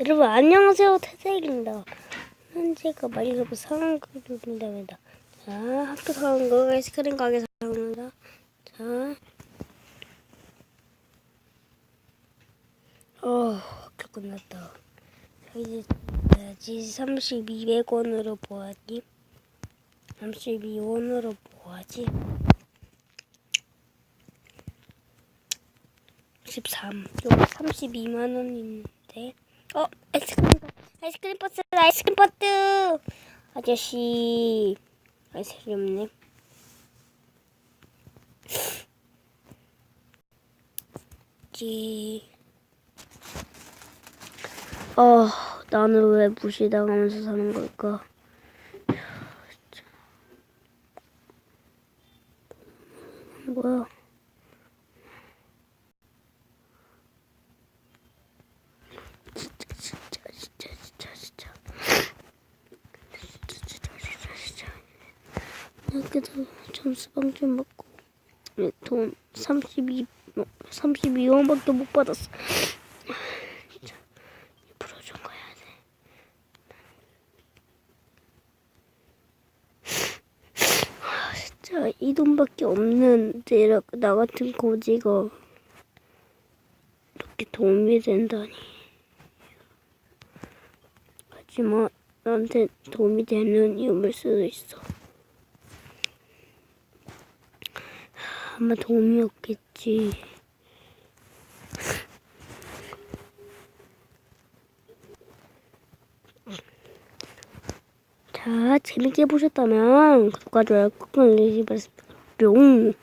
여러분 안녕하세요 태세입니다. 현재가 마리서브 상황 그룹입니다. 자 학교 상황극 아이스크림 가게 상황입니다. 자, 어 학교 끝났다. 자, 이제 봐야지 3200원으로 보아지. 32원으로 보아지. 13. 여기 32만 원인데. 어, 아이스크림, 버- 아이스크림 버스, 아이스크림 버스! 아저씨, 아이스크림 없네. 지. 어, 나는 왜 무시당하면서 사는 걸까? 뭐야? 학교도 점수방 좀 네, 돈 32, 32원밖에 못 받았어. 진짜 아, 이 돈밖에 없는데 나 같은 고지가 이렇게 도움이 된다니. 하지만 나한테 도움이 되는 이유일 수도 있어. 아마 도움이 없겠지. 자, 재밌게 보셨다면 구독과 좋아요 꾹 눌러주시면 뿅.